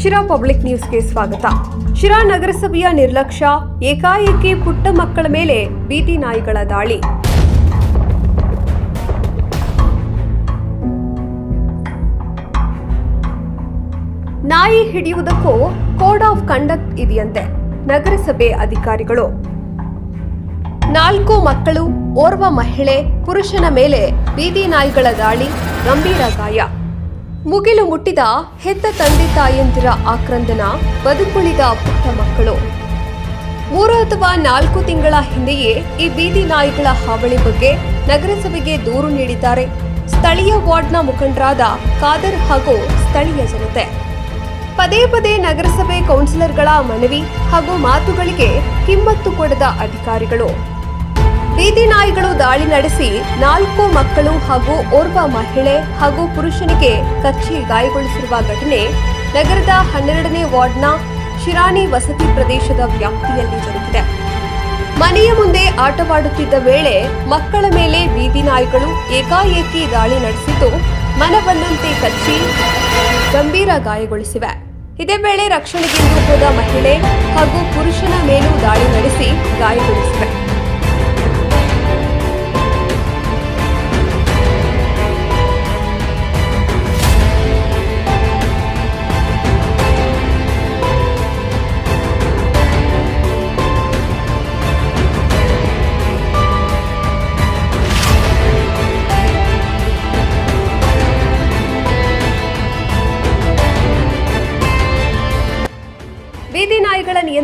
Sira public ನ್ಯೂಸ್ಗೆ ಸ್ವಾಗತ. ಶಿರಾ ನಗರಸಭೆಯ ನಿರ್ಲಕ್ಷ್ಯ, ಏಕಾಏಕಿ ಪುಟ್ಟ ಮಕ್ಕಳ ಮೇಲೆ ಬೀದಿ ನಾಯಿಗಳ ದಾಳಿ. ನಾಯಿ ಹಿಡಿಯುವುದಕ್ಕೂ ಕೋಡ್ ಆಫ್ ಕಂಡಕ್ಟ್ ಇದೆಯಂತೆ ನಗರಸಭೆ ಅಧಿಕಾರಿಗಳು. ನಾಲ್ಕು ಮಕ್ಕಳು ಓರ್ವ ಮಹಿಳೆ, ಪುರುಷನ ಮೇಲೆ ಬೀದಿ ನಾಯಿಗಳ ದಾಳಿ, ಗಂಭೀರ ಗಾಯ. ಮುಗಿಲು ಮುಟ್ಟಿದ ಹೆತ್ತ ತಂದೆ ತಾಯಂದಿರ ಆಕ್ರಂದನ ಬದುಕುಳಿದ ಪುಟ್ಟ ಮಕ್ಕಳು. ಮೂರು ಅಥವಾ ನಾಲ್ಕು ತಿಂಗಳ ಹಿಂದೆಯೇ ಈ ಬೀದಿ ನಾಯಿಗಳ ಹಾವಳಿ ಬಗ್ಗೆ ನಗರಸಭೆಗೆ ದೂರು ನೀಡಿದ್ದಾರೆ. ಸ್ಥಳೀಯ ವಾರ್ಡ್ನ ಮುಖಂಡರಾದ ಖಾದರ್ ಹಾಗೂ ಸ್ಥಳೀಯ ಜನತೆ. ಪದೇ ಪದೇ ನಗರಸಭೆ ಕೌನ್ಸಿಲರ್ಗಳ ಮನವಿ ಹಾಗೂ ಮಾತುಗಳಿಗೆ ಕಿಮ್ಮತ್ತು ಕೊಡದ ಅಧಿಕಾರಿಗಳು. ಬೀದಿ ನಾಯಿಗಳು ದಾಳಿ ನಡೆಸಿ ನಾಲ್ಕು ಮಕ್ಕಳು ಹಾಗೂ ಓರ್ವ ಮಹಿಳೆ ಹಾಗೂ ಪುರುಷನಿಗೆ ಕಚ್ಚಿ ಗಾಯಗೊಳಿಸಿರುವ ಘಟನೆ ನಗರದ ಹನ್ನೆರಡನೇ ವಾರ್ಡ್ನ ಶಿರಾಣಿ ವಸತಿ ಪ್ರದೇಶದ ವ್ಯಾಪ್ತಿಯಲ್ಲಿ ಜರುಗಿದೆ. ಮನೆಯ ಮುಂದೆ ಆಟವಾಡುತ್ತಿದ್ದ ವೇಳೆ ಮಕ್ಕಳ ಮೇಲೆ ಬೀದಿ ನಾಯಿಗಳು ಏಕಾಏಕಿ ದಾಳಿ ನಡೆಸಿದ್ದು ಮನಬಂದಂತೆ ಕಚ್ಚಿ ಗಂಭೀರ ಗಾಯಗೊಳಿಸಿವೆ. ಇದೇ ವೇಳೆ ರಕ್ಷಣೆಗೆಂದು ಹೋದ ಮಹಿಳೆ ಹಾಗೂ ಪುರುಷನ ಮೇಲೂ ದಾಳಿ ನಡೆಸಿ ಗಾಯಗೊಳಿಸಿವೆ.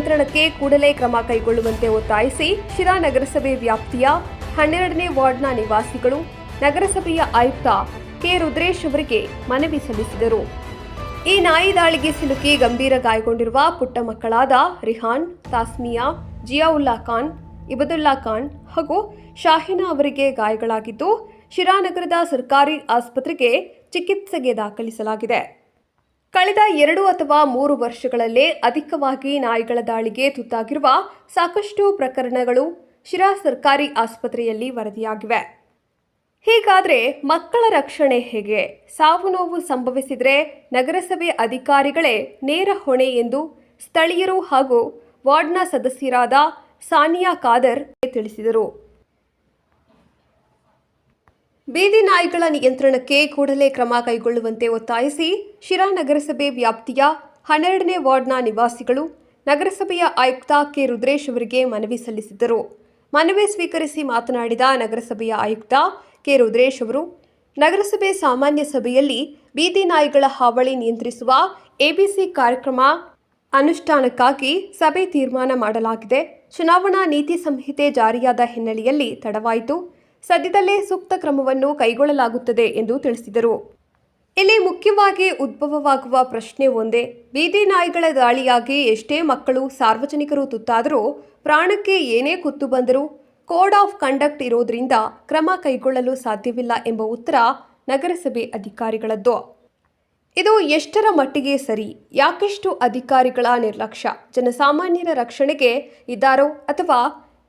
ನಿಯಂತ್ರಣಕ್ಕೆ ಕೂಡಲೇ ಕ್ರಮ ಕೈಗೊಳ್ಳುವಂತೆ ಒತ್ತಾಯಿಸಿ ಶಿರಾ ನಗರಸಭೆ ವ್ಯಾಪ್ತಿಯ ಹನ್ನೆರಡನೇ ವಾರ್ಡ್ನ ನಿವಾಸಿಗಳು, ನಗರಸಭೆಯ ಆಯುಕ್ತ ಕೆ. ರುದ್ರೇಶ್ ಅವರಿಗೆ ಮನವಿ ಸಲ್ಲಿಸಿದರು. ಈ ನಾಯಿ ದಾಳಿಗೆ ಸಿಲುಕಿ ಗಂಭೀರ ಗಾಯಗೊಂಡಿರುವ ಪುಟ್ಟ ಮಕ್ಕಳಾದ ರಿಹಾನ್, ತಾಸ್ಮಿಯಾ, ಜಿಯಾವುಲ್ಲಾ ಖಾನ್, ಇಬದುಲ್ಲಾ ಖಾನ್ ಹಾಗೂ ಶಾಹಿನಾ ಅವರಿಗೆ ಗಾಯಗಳಾಗಿದ್ದು ಶಿರಾನಗರದ ಸರ್ಕಾರಿ ಆಸ್ಪತ್ರೆಗೆ ಚಿಕಿತ್ಸೆಗೆ ದಾಖಲಿಸಲಾಗಿದೆ. ಕಳೆದ ಎರಡು ಅಥವಾ ಮೂರು ವರ್ಷಗಳಲ್ಲೇ ಅಧಿಕವಾಗಿ ನಾಯಿಗಳ ದಾಳಿಗೆ ತುತ್ತಾಗಿರುವ ಸಾಕಷ್ಟು ಪ್ರಕರಣಗಳು ಶಿರಾ ಸರ್ಕಾರಿ ಆಸ್ಪತ್ರೆಯಲ್ಲಿ ವರದಿಯಾಗಿವೆ. ಹೀಗಾದರೆ ಮಕ್ಕಳ ರಕ್ಷಣೆ ಹೇಗೆ? ಸಾವು ನೋವು ಸಂಭವಿಸಿದರೆ ನಗರಸಭೆ ಅಧಿಕಾರಿಗಳೇ ನೇರ ಹೊಣೆ ಎಂದು ಸ್ಥಳೀಯರು ಹಾಗೂ ವಾರ್ಡ್ನ ಸದಸ್ಯರಾದ ಸಾನಿಯಾ ಖಾದರ್ ತಿಳಿಸಿದರು. ಬೀದಿ ನಾಯಿಗಳ ನಿಯಂತ್ರಣಕ್ಕೆ ಕೂಡಲೇ ಕ್ರಮ ಕೈಗೊಳ್ಳುವಂತೆ ಒತ್ತಾಯಿಸಿ ಶಿರಾ ನಗರಸಭೆ ವ್ಯಾಪ್ತಿಯ ಹನ್ನೆರಡನೇ ವಾರ್ಡ್ನ ನಿವಾಸಿಗಳು ನಗರಸಭೆಯ ಆಯುಕ್ತ ಕೆ. ರುದ್ರೇಶ್ ಅವರಿಗೆ ಮನವಿ ಸಲ್ಲಿಸಿದ್ದರು. ಮನವಿ ಸ್ವೀಕರಿಸಿ ಮಾತನಾಡಿದ ನಗರಸಭೆಯ ಆಯುಕ್ತ ಕೆ. ರುದ್ರೇಶ್ ಅವರು, ನಗರಸಭೆ ಸಾಮಾನ್ಯ ಸಭೆಯಲ್ಲಿ ಬೀದಿ ನಾಯಿಗಳ ಹಾವಳಿ ನಿಯಂತ್ರಿಸುವ ಎಬಿಸಿ ಕಾರ್ಯಕ್ರಮ ಅನುಷ್ಠಾನಕ್ಕಾಗಿ ಸಭೆ ತೀರ್ಮಾನ ಮಾಡಲಾಗಿದೆ. ಚುನಾವಣಾ ನೀತಿ ಸಂಹಿತೆ ಜಾರಿಯಾದ ಹಿನ್ನೆಲೆಯಲ್ಲಿ ತಡವಾಯಿತು. ಸದ್ಯದಲ್ಲೇ ಸೂಕ್ತ ಕ್ರಮವನ್ನು ಕೈಗೊಳ್ಳಲಾಗುತ್ತದೆ ಎಂದು ತಿಳಿಸಿದರು. ಇಲ್ಲಿ ಮುಖ್ಯವಾಗಿ ಉದ್ಭವವಾಗುವ ಪ್ರಶ್ನೆ ಒಂದೇ. ಬೀದಿ ನಾಯಿಗಳ ದಾಳಿಯಾಗಿ ಎಷ್ಟೇ ಮಕ್ಕಳು ಸಾರ್ವಜನಿಕರು ತುತ್ತಾದರೂ ಪ್ರಾಣಕ್ಕೆ ಏನೇ ಕುತ್ತು ಬಂದರೂ ಕೋಡ್ ಆಫ್ ಕಂಡಕ್ಟ್ ಇರೋದ್ರಿಂದ ಕ್ರಮ ಕೈಗೊಳ್ಳಲು ಸಾಧ್ಯವಿಲ್ಲ ಎಂಬ ಉತ್ತರ ನಗರಸಭೆ ಅಧಿಕಾರಿಗಳದ್ದು. ಇದು ಎಷ್ಟರ ಮಟ್ಟಿಗೆ ಸರಿ? ಯಾಕೆಷ್ಟು ಅಧಿಕಾರಿಗಳ ನಿರ್ಲಕ್ಷ್ಯ? ಜನಸಾಮಾನ್ಯರ ರಕ್ಷಣೆಗೆ ಇದ್ದಾರೋ ಅಥವಾ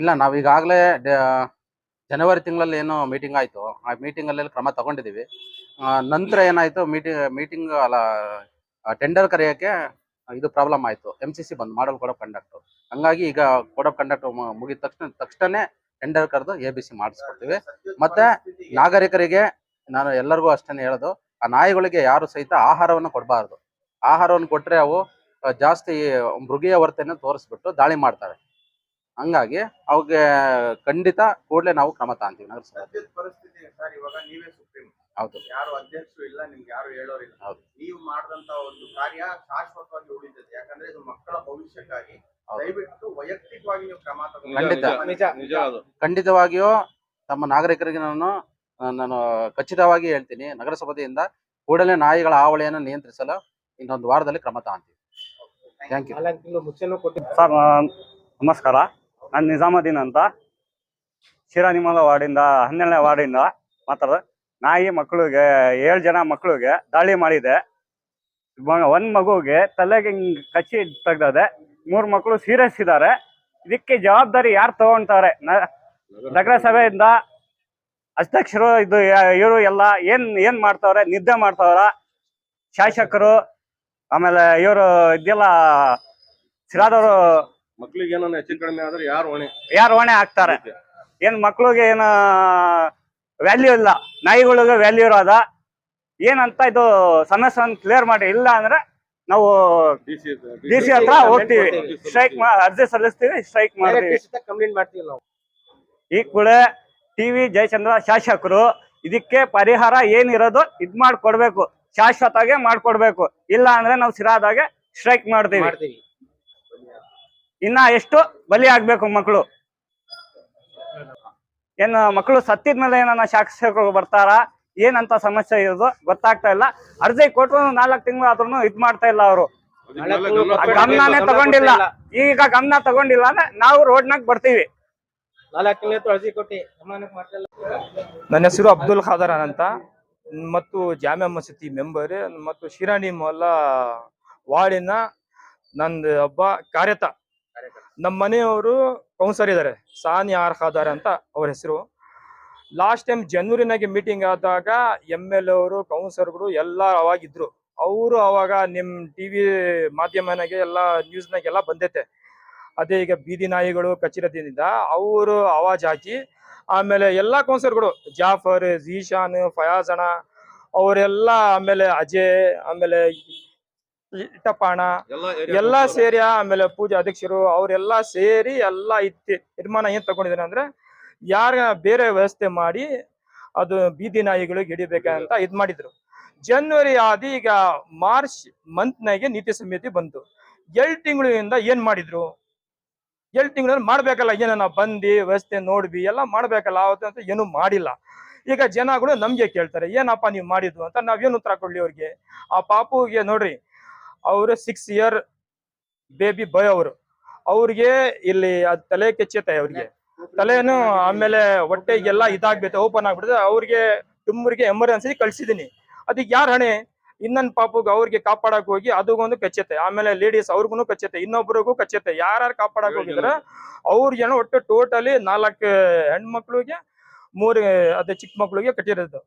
ಇಲ್ಲ, ನಾವು ಈಗಾಗಲೇ ಜನವರಿ ತಿಂಗಳಲ್ಲಿ ಏನೋ ಮೀಟಿಂಗ್ ಆಯಿತು. ಆ ಮೀಟಿಂಗಲ್ಲೆಲ್ಲ ಕ್ರಮ ತಗೊಂಡಿದ್ದೀವಿ ನಂತರ ಏನಾಯಿತು ಮೀಟಿಂಗ್ ಮೀಟಿಂಗ್ ಅಲ್ಲ ಟೆಂಡರ್ ಕರೆಯೋಕ್ಕೆ ಇದು ಪ್ರಾಬ್ಲಮ್ ಆಯಿತು. ಎಂ ಸಿ ಸಿ ಬಂದು, ಮಾಡಲ್ ಕೋಡ್ ಆಫ್ ಕಂಡಕ್ಟ್ ಹಂಗಾಗಿ ಈಗ ಕೋಡ್ ಆಫ್ ಕಂಡಕ್ಟ್ ಮುಗಿದ ತಕ್ಷಣ ತಕ್ಷಣ ಟೆಂಡರ್ ಕರೆದು ಎ ಬಿ ಸಿ ಮಾಡಿಸ್ಕೊಡ್ತೀವಿ. ಮತ್ತೆ ನಾಗರಿಕರಿಗೆ ನಾನು ಎಲ್ಲರಿಗೂ ಅಷ್ಟೇ ಹೇಳೋದು, ಆ ನಾಯಿಗಳಿಗೆ ಯಾರು ಸಹಿತ ಆಹಾರವನ್ನು ಕೊಡಬಾರ್ದು. ಆಹಾರವನ್ನು ಕೊಟ್ಟರೆ ಅವು ಜಾಸ್ತಿ ಮೃಗಿಯ ವರ್ತನೆ ತೋರಿಸ್ಬಿಟ್ಟು ದಾಳಿ ಮಾಡ್ತವೆ ಹಂಗಾಗಿ ಅವ್ಗೆ ಖಂಡಿತ ಕೂಡಲೇ ನಾವು ಕ್ರಮ ತಾಂತೀವಿ ನಗರಸಭೆ ಸದ್ಯದ ಪರಿಸ್ಥಿತಿ ಸರ್? ಇವಾಗ ನೀವೇ ಸುಪ್ರೀಂ. ಹೌದು. ಯಾರು ಅಧ್ಯಕ್ಷರು ಇಲ್ಲ ನಿಮ್ಗೆ ಯಾರು ಹೇಳೋರಿಲ್ಲ. ಹೌದು. ನೀವು ಮಾಡಿದಂತ ಒಂದು ಕಾರ್ಯ ಶಾಶ್ವತವಾಗಿ ಉಳಿತದೆ ಯಾಕಂದ್ರೆ ಇದು ಮಕ್ಕಳ ಭವಿಷ್ಯಕ್ಕಾಗಿ. ದಯವಿಟ್ಟು ವೈಯಕ್ತಿಕವಾಗಿ ನೀವು ಕ್ರಮ ಖಂಡಿತ. ಖಂಡಿತವಾಗಿಯೂ ತಮ್ಮ ನಾಗರಿಕರಿಗೆ ನಾನು ನಾನು ಖಚಿತವಾಗಿ ಹೇಳ್ತೀನಿ ನಗರಸಭೆಯಿಂದ ಕೂಡಲೇ ನಾಯಿಗಳ ಹಾವಳಿಯನ್ನು ನಿಯಂತ್ರಿಸಲು ಇನ್ನೊಂದು ವಾರದಲ್ಲಿ ಕ್ರಮ ತಗೊಂತೀವಿ ಥ್ಯಾಂಕ್ ಯು ಸರ್ ನಮಸ್ಕಾರ. ನಾನು ನಿಜಾಮುದ್ದೀನ್ ಅಂತ. ಶಿರಾನಿಮಲ ವಾರ್ಡಿಂದ, ಹನ್ನೆರಡನೇ ವಾರ್ಡಿಂದ ಮಾತಾಡ ನಾಯಿ ಮಕ್ಕಳಿಗೆ ಏಳು ಜನ ಮಕ್ಕಳಿಗೆ ದಾಳಿ ಮಾಡಿದೆ. ಒಂದ್ ಮಗುಗೆ ತಲೆಗೆ ಹಿಂಗ್ ಕಚ್ಚಿ ತೆಗ್ದದೆ. ಮೂರ್ ಮಕ್ಕಳು ಸೀರಿಯಸ್ ಇದ್ದಾರೆ ಇದಕ್ಕೆ ಜವಾಬ್ದಾರಿ ಯಾರು ತಗೊಂತಾರೆ? ನಗರಸಭೆಯಿಂದ ಅಧ್ಯಕ್ಷರು ಇದು ಇವರು ಎಲ್ಲ ಏನ್ ಏನ್ ಮಾಡ್ತಾವ್ರೆ? ನಿದ್ದೆ ಮಾಡ್ತಾವ್ರ? ಶಾಸಕರು, ಆಮೇಲೆ ಇವರು ಇದೆಲ್ಲ, ಸಿರಾದವರು ಮಕ್ಳಿಗೆ ಏನೋ ಹೆಚ್ಚು ಕಡಿಮೆ ಆದ್ರೆ ಯಾರು ಹೊಣೆ? ಯಾರು ಹೊಣೆ ಹಾಕ್ತಾರೆ? ಏನ್ ಮಕ್ಳಿಗೆ ಏನ ವ್ಯಾಲ್ಯೂ ಇಲ್ಲ ನಾಯಿಗಳಿಗೆ ವ್ಯಾಲ್ಯೂ ಇರೋದ? ಏನಂತ ಇದು ಸಮಸ್ಯೆ ಕ್ಲಿಯರ್ ಮಾಡಿ ಇಲ್ಲ ಅಂದ್ರೆ ನಾವು ಡಿ ಸಿ ಹತ್ರ ಹೋಗ್ತೀವಿ. ಸ್ಟ್ರೈಕ್ ಅರ್ಜಿ ಸಲ್ಲಿಸ್ತೀವಿ ಸ್ಟ್ರೈಕ್ ಮಾಡ್ತೀವಿ. ಕಂಪ್ಲೇಂಟ್ ಮಾಡ್ತೀವಿ ನಾವು. ಈ ಕೂಡ ಟಿ ವಿ ಜಯಚಂದ್ರ ಶಾಸಕರು ಇದಕ್ಕೆ ಪರಿಹಾರ ಏನಿರೋದು ಇದ್ ಮಾಡ್ಕೊಡ್ಬೇಕು. ಶಾಶ್ವತಾಗೆ ಮಾಡ್ಕೊಡ್ಬೇಕು. ಇಲ್ಲ ಅಂದ್ರೆ ನಾವು ಸಿರಾದಾಗೆ ಸ್ಟ್ರೈಕ್ ಮಾಡ್ತೀವಿ. ಮಾಡ್ತೀವಿ. ಇನ್ನ ಎಷ್ಟು ಬಲಿ ಆಗ್ಬೇಕು ಮಕ್ಕಳು ಏನು ಮಕ್ಕಳು ಸತ್ತಿದ್ಮೇಲೆ ಏನನ್ನ ಶಾಸಕರು ಬರ್ತಾರ? ಏನಂತ ಸಮಸ್ಯೆ ಇರೋದು ಗೊತ್ತಾಗ್ತಾ ಇಲ್ಲ. ಅರ್ಜಿ ಕೊಟ್ಟರು ನಾಲ್ಕು ತಿಂಗಳು ಆದ್ರೂ ಇದ್ ಮಾಡ್ತಾ ಇಲ್ಲ ಅವರು. ಗಮನನೇ ತಗೊಂಡಿಲ್ಲ. ಈಗ ಗಮನ ತಗೊಂಡಿಲ್ಲ ಅಂದ್ರೆ ನಾವು ಬರ್ತೀವಿ ಅರ್ಜಿ ಕೊಟ್ಟು ಗಮನಕ್ಕೆ ನನ್ನ ಹೆಸರು ಅಬ್ದುಲ್ ಖಾದರ್ ಅಂತ ಮತ್ತು ಜಾಮ್ಯಾ ಮಸೀದಿ ಮೆಂಬರ್ ಮತ್ತು ಶಿರಾಣಿ ಮೊಲ್ಲ ವಾರ್ಡಿನ ನಂದು ಒಬ್ಬ ಕಾರ್ಯತ. ನಮ್ಮ ಮನೆಯವರು ಕೌನ್ಸರ್ ಇದ್ದಾರೆ. ಸಾನಿ ಆರ್ ಖಾದರ್ ಅಂತ ಅವ್ರ ಹೆಸರು. ಲಾಸ್ಟ್ ಟೈಮ್ ಜನವರಿನಾಗೆ ಮೀಟಿಂಗ್ ಆದಾಗ ಎಂ ಎಲ್ ಅವರು ಕೌನ್ಸರ್ಗಳು ಎಲ್ಲ ಅವಾಗಿದ್ರು. ಅವರು ಅವಾಗ ನಿಮ್ಮ ಟಿ ವಿ ಮಾಧ್ಯಮನಾಗೆ ಎಲ್ಲ ನ್ಯೂಸ್ನಾಗೆಲ್ಲ ಬಂದೈತೆ. ಅದೇ ಈಗ ಬೀದಿ ನಾಯಿಗಳು ಕಚ್ಚಿರೋದ್ರಿಂದ ಅವರು ಆವಾಜ್ ಹಾಕಿ ಆಮೇಲೆ ಎಲ್ಲಾ ಕೌನ್ಸರ್ಗಳು ಜಾಫರ್ ಝೀಶಾನ್ ಫಯಾಜ್ ಅಣ್ಣ, ಅವರೆಲ್ಲ ಆಮೇಲೆ ಅಜಯ್, ಆಮೇಲೆ ಇಟ್ಟಪ್ಪಣ ಎಲ್ಲಾ ಸೇರಿ ಆಮೇಲೆ ಪೂಜಾ ಅಧ್ಯಕ್ಷರು ಅವರೆಲ್ಲಾ ಸೇರಿ ಎಲ್ಲಾ ಇತ್ತಿ ತೀರ್ಮಾನ ಏನ್ ತಗೊಂಡಿದ್ದಾರೆ ಅಂದ್ರೆ ಯಾರ ಬೇರೆ ವ್ಯವಸ್ಥೆ ಮಾಡಿ ಅದು ಬೀದಿ ನಾಯಿಗಳಿಗೆ ಹಿಡಿಬೇಕಂತ ಇದ್ ಮಾಡಿದ್ರು. ಜನವರಿ ಆದಿ ಈಗ ಮಾರ್ಚ್ ಮಂತ್ನಾಗೆ ನೀತಿ ಸಮಿತಿ ಬಂತು. ಏಳ್ ತಿಂಗಳಿಂದ ಏನ್ ಮಾಡಿದ್ರು? ಏಳ್ ತಿಂಗಳಲ್ಲಿ ಮಾಡ್ಬೇಕಲ್ಲ ಏನೋ ಬಂದಿ ಬಂದು ವ್ಯವಸ್ಥೆ ನೋಡ್ಬಿ ಎಲ್ಲ ಮಾಡ್ಬೇಕಲ್ಲ ಅವತ್ತು ಅಂತ ಏನು ಮಾಡಿಲ್ಲ. ಈಗ ಜನಗಳು ನಮ್ಗೆ ಕೇಳ್ತಾರೆ ಏನಪ್ಪ ನೀವು ಮಾಡಿದ್ದು ಅಂತ ನಾವೇನು ಉತ್ತರ ಕೊಡ್ಲಿ ಅವ್ರಿಗೆ? ಆ ಪಾಪುಗೆ ನೋಡ್ರಿ ಅವರು ಸಿಕ್ಸ್ ಇಯರ್ ಬೇಬಿ ಬಾಯ್ ಅವರು. ಅವ್ರಿಗೆ ಇಲ್ಲಿ ಅದ್ ತಲೆ ಕೆಚ್ಚತ್ತೆ ಅವ್ರಿಗೆ. ತಲೆನು ಆಮೇಲೆ ಹೊಟ್ಟೆಗೆಲ್ಲ ಇದಾಗ್ಬಿಡುತ್ತೆ ಓಪನ್ ಆಗ್ಬಿಡುತ್ತೆ. ಅವ್ರಿಗೆ ತುಮ್ಮರಿಗೆ ಎಮರ್ಜೆನ್ಸಿ ಕಳ್ಸಿದೀನಿ. ಅದಕ್ಕೆ ಯಾರ ಹಣೆ? ಇನ್ನೊಂದ್ ಪಾಪುಗೆ ಅವ್ರಿಗೆ ಕಾಪಾಡಕ್ ಹೋಗಿ ಅದಕ್ಕೊಂದು ಕಚ್ಚತ್ತೆ. ಆಮೇಲೆ ಲೇಡೀಸ್ ಅವ್ರಿಗೂ ಕಚ್ಚತ್ತೆ, ಇನ್ನೊಬ್ರಿಗೂ ಕಚ್ಚತ್ತೆ. ಯಾರು ಕಾಪಾಡಕ್ ಹೋಗಿದ್ರ? ಅವ್ರ ಜನ ಒಟ್ಟು ಟೋಟಲಿ ನಾಲ್ಕು ಹೆಣ್ಮಕ್ಳಿಗೆ, ಮೂರು, ಅದೇ ಚಿಕ್ಕ ಮಕ್ಳಿಗೆ ಕಟ್ಟಿರೋದು.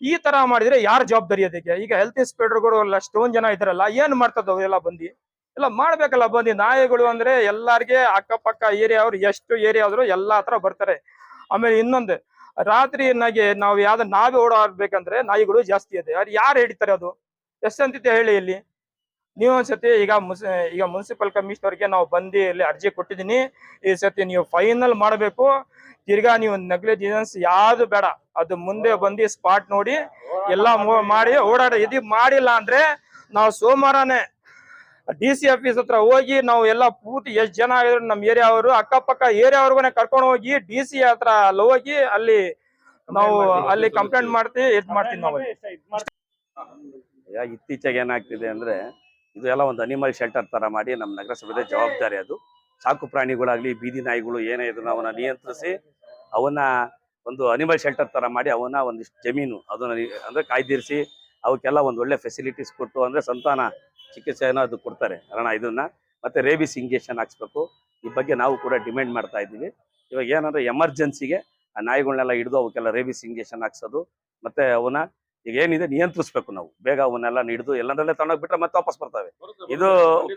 ಈ ತರ ಮಾಡಿದ್ರೆ ಯಾರ ಜವಾಬ್ದಾರಿ ಅದಕ್ಕೆ? ಈಗ ಹೆಲ್ತ್ ಇನ್ಸ್ಪೆಕ್ಟರ್ಗಳು ಎಲ್ಲ ಸ್ಟೋನ್ ಜನ ಇದಾರಲ್ಲ ಏನ್ ಮಾಡ್ತದ ಅವರೆಲ್ಲ ಬಂದು? ಎಲ್ಲ ಮಾಡ್ಬೇಕಲ್ಲ ಬಂದು, ನಾಯಿಗಳು ಅಂದ್ರೆ ಎಲ್ಲಾರ್ಗೆ ಅಕ್ಕಪಕ್ಕ ಏರಿಯಾ ಅವ್ರು ಎಷ್ಟು ಏರಿಯಾ ಆದ್ರು ಎಲ್ಲಾ ಹತ್ರ ಬರ್ತಾರೆ. ಆಮೇಲೆ ಇನ್ನೊಂದು, ರಾತ್ರಿ ನಾಗೆ ನಾವು ಯಾವ್ದು ನಾವೇ ಓಡಾಡ್ಬೇಕಂದ್ರೆ ನಾಯಿಗಳು ಜಾಸ್ತಿ ಇದೆ. ಯಾರು ಹಿಡಿತಾರೆ ಅದು? ಎಷ್ಟಂತಿದೆ ಹೇಳಿ ಇಲ್ಲಿ. ನೀವು ಒಂದ್ಸತಿ ಈಗ ಮುನ್ಸಿ ಈಗ ಮುನ್ಸಿಪಲ್ ಕಮಿಷನರ್ಗೆ ನಾವು ಬಂದು ಇಲ್ಲಿ ಅರ್ಜಿ ಕೊಟ್ಟಿದ್ದೀನಿ. ಈ ಸತಿ ನೀವು ಫೈನಲ್ ಮಾಡಬೇಕು. ತಿರ್ಗಾ ನೀವು ನೆಗ್ಲಿಜೆನ್ಸ್ ಯಾವ್ದು ಬೇಡ. ಅದು ಮುಂದೆ ಬಂದು ಸ್ಪಾಟ್ ನೋಡಿ ಎಲ್ಲ ಮಾಡಿ ಓಡಾಡ ಇದು ಮಾಡಿಲ್ಲ ಅಂದ್ರೆ ನಾವು ಸೋಮವಾರನೇ ಡಿ ಸಿ ಆಫೀಸ್ ಹತ್ರ ಹೋಗಿ ನಾವು ಎಲ್ಲ ಪೂರ್ತಿ ಎಷ್ಟು ಜನ ಆಗಿದ್ರು ನಮ್ಮ ಏರಿಯಾ ಅವರು ಅಕ್ಕಪಕ್ಕ ಏರಿಯಾ ಅವ್ರಿಗೂ ಕರ್ಕೊಂಡು ಹೋಗಿ ಡಿ ಸಿ ಹತ್ರ ಅಲ್ಲಿ ಹೋಗಿ ಅಲ್ಲಿ ನಾವು ಅಲ್ಲಿ ಕಂಪ್ಲೇಂಟ್ ಮಾಡ್ತೀವಿ ಇದ್ ಮಾಡ್ತೀವಿ ನಾವು. ಇತ್ತೀಚೆಗೆ ಏನಾಗ್ತಿದೆ ಅಂದ್ರೆ ಇದು ಎಲ್ಲ ಒಂದು ಅನಿಮಲ್ ಶೆಲ್ಟರ್ ತರ ಮಾಡಿ ನಮ್ಮ ನಗರಸಭೆದ ಜವಾಬ್ದಾರಿ ಅದು. ಸಾಕು ಪ್ರಾಣಿಗಳಾಗ್ಲಿ, ಬೀದಿ ನಾಯಿಗಳು ಏನೇ ಇದ್ರು ಅವನ್ನ ನಿಯಂತ್ರಿಸಿ ಅವನ್ನ ಒಂದು ಅನಿಮಲ್ ಶೆಲ್ಟರ್ ತರ ಮಾಡಿ ಅವನ್ನ ಒಂದಿಷ್ಟು ಜಮೀನು ಅದನ್ನ ಅಂದ್ರೆ ಕಾಯ್ದಿರಿಸಿ ಅವಕ್ಕೆಲ್ಲ ಒಂದು ಒಳ್ಳೆ ಫೆಸಿಲಿಟೀಸ್ ಕೊಟ್ಟು ಅಂದ್ರೆ ಸಂತಾನ ಚಿಕಿತ್ಸೆಯನ್ನು ಅದು ಕೊಡ್ತಾರೆ. ಕಾರಣ ಇದನ್ನ. ಮತ್ತೆ ರೇಬಿಸ್ ಇಂಜೆಕ್ಷನ್ ಹಾಕ್ಸ್ಬೇಕು. ಈ ಬಗ್ಗೆ ನಾವು ಕೂಡ ಡಿಮ್ಯಾಂಡ್ ಮಾಡ್ತಾ ಇದ್ದೀವಿ. ಇವಾಗ ಏನಂದ್ರೆ ಎಮರ್ಜೆನ್ಸಿಗೆ ಆ ನಾಯಿಗಳನ್ನೆಲ್ಲ ಹಿಡಿದು ಅವಕ್ಕೆಲ್ಲ ರೇಬಿಸ್ ಇಂಜೆಕ್ಷನ್ ಹಾಕ್ಸೋದು. ಮತ್ತೆ ಅವನ್ನ ಈಗ ಏನಿದೆ ನಿಯಂತ್ರಿಸ್ಬೇಕು ನಾವು. ಬೇಗ ಅವನ್ನೆಲ್ಲ ಹಿಡಿದು ಎಲ್ಲಂದ್ರಲ್ಲೇ ತಗೊಂಡೋಗಿ ಬಿಟ್ರೆ ಮತ್ತೆ ವಾಪಸ್ ಬರ್ತವೆ. ಇದು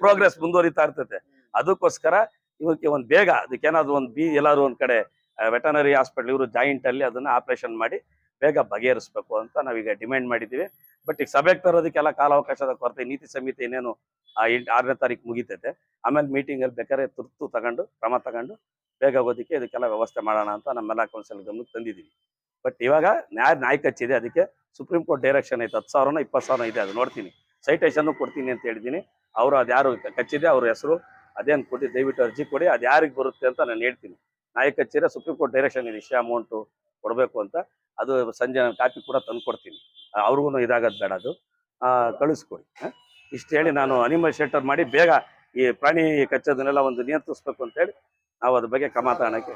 ಪ್ರೋಗ್ರೆಸ್ ಮುಂದುವರಿತಾ ಇರ್ತೈತೆ. ಅದಕ್ಕೋಸ್ಕರ ಇವಕ್ಕೆ ಒಂದು ಬೇಗ ಅದಕ್ಕೇನಾದ್ರು ಒಂದು ಬಿ ಎಲ್ಲಾರು ಒಂದ್ ಕಡೆ ವೆಟನರಿ ಹಾಸ್ಪಿಟಲ್ ಇವರು ಜಾಯಿಂಟ್ ಅಲ್ಲಿ ಅದನ್ನ ಆಪರೇಷನ್ ಮಾಡಿ ಬೇಗ ಬಗೆಹರಿಸ್ಬೇಕು ಅಂತ ನಾವೀಗ ಡಿಮ್ಯಾಂಡ್ ಮಾಡಿದ್ದೀವಿ. ಬಟ್ ಈಗ ಸಭೆಗೆ ತರೋದಕ್ಕೆಲ್ಲ ಕಾಲಾವಕಾಶದ ಕೊರತೆ ನೀತಿ ಸಮಿತಿ ಏನೇನು ಆ ಎಂಟು ಆರನೇ ತಾರೀಕು ಮುಗಿತೈತೆ. ಆಮೇಲೆ ಮೀಟಿಂಗ್ ಅಲ್ಲಿ ಬೇಕಾದ್ರೆ ತುರ್ತು ತಗೊಂಡು ಕ್ರಮ ತಗೊಂಡು ಬೇಗ ಓದಿಕೆ ಇದಕ್ಕೆಲ್ಲ ವ್ಯವಸ್ಥೆ ಮಾಡೋಣ ಅಂತ ನಮ್ಮೆಲ್ಲ ಕೌನ್ಸಿಲ್ ಗಮನಕ್ಕೆ ತಂದಿದ್ದೀವಿ. ಬಟ್ ಇವಾಗ ನ್ಯಾಯ ನಾಯಿ ಕಚ್ಚಿದೆ ಅದಕ್ಕೆ ಸುಪ್ರೀಂ ಕೋರ್ಟ್ ಡೈರೆಕ್ಷನ್ ಐತೆ, ಹತ್ತು ಸಾವಿರನೋ, ಇಪ್ಪತ್ತು ಸಾವಿರ ಇದೆ, ಅದು ನೋಡ್ತೀನಿ. ಸೈಟೇಷನ್ ಕೊಡ್ತೀನಿ ಅಂತ ಹೇಳಿದ್ದೀನಿ. ಅವರು ಅದು ಯಾರು ಕಚ್ಚಿದೆ, ಅವ್ರ ಹೆಸರು ಅದೇನು ಕೊಟ್ಟು ದಯವಿಟ್ಟು ಅರ್ಜಿ ಕೊಡಿ, ಅದು ಯಾರಿಗೆ ಬರುತ್ತೆ ಅಂತ ನಾನು ಹೇಳ್ತೀನಿ. ನಾಯಿ ಕಚ್ಚಿದ್ರೆ ಸುಪ್ರೀಂ ಕೋರ್ಟ್ ಡೈರೆಕ್ಷನ್ ಇದೆ, ಇಷ್ಟೇ ಅಮೌಂಟು ಕೊಡಬೇಕು ಅಂತ. ಅದು ಸಂಜೆ ನಾನು ಕಾಪಿ ಕೂಡ ತಂದು ಕೊಡ್ತೀನಿ ಅವ್ರಿಗೂ ಇದಾಗೋದು ಬೇಡ ಅದು. ಕಳಿಸ್ಕೊಡಿ? ಇಷ್ಟು ಹೇಳಿ ನಾನು ಅನಿಮಲ್ ಶೆಲ್ಟರ್ ಮಾಡಿ ಬೇಗ ಈ ಪ್ರಾಣಿ ಕಚ್ಚೋದನ್ನೆಲ್ಲ ಒಂದು ನಿಯಂತ್ರಿಸ್ಬೇಕು ಅಂತೇಳಿ ನಾವು ಅದ್ರ ಬಗ್ಗೆ ಕಮಾತಾಣಕ್ಕೆ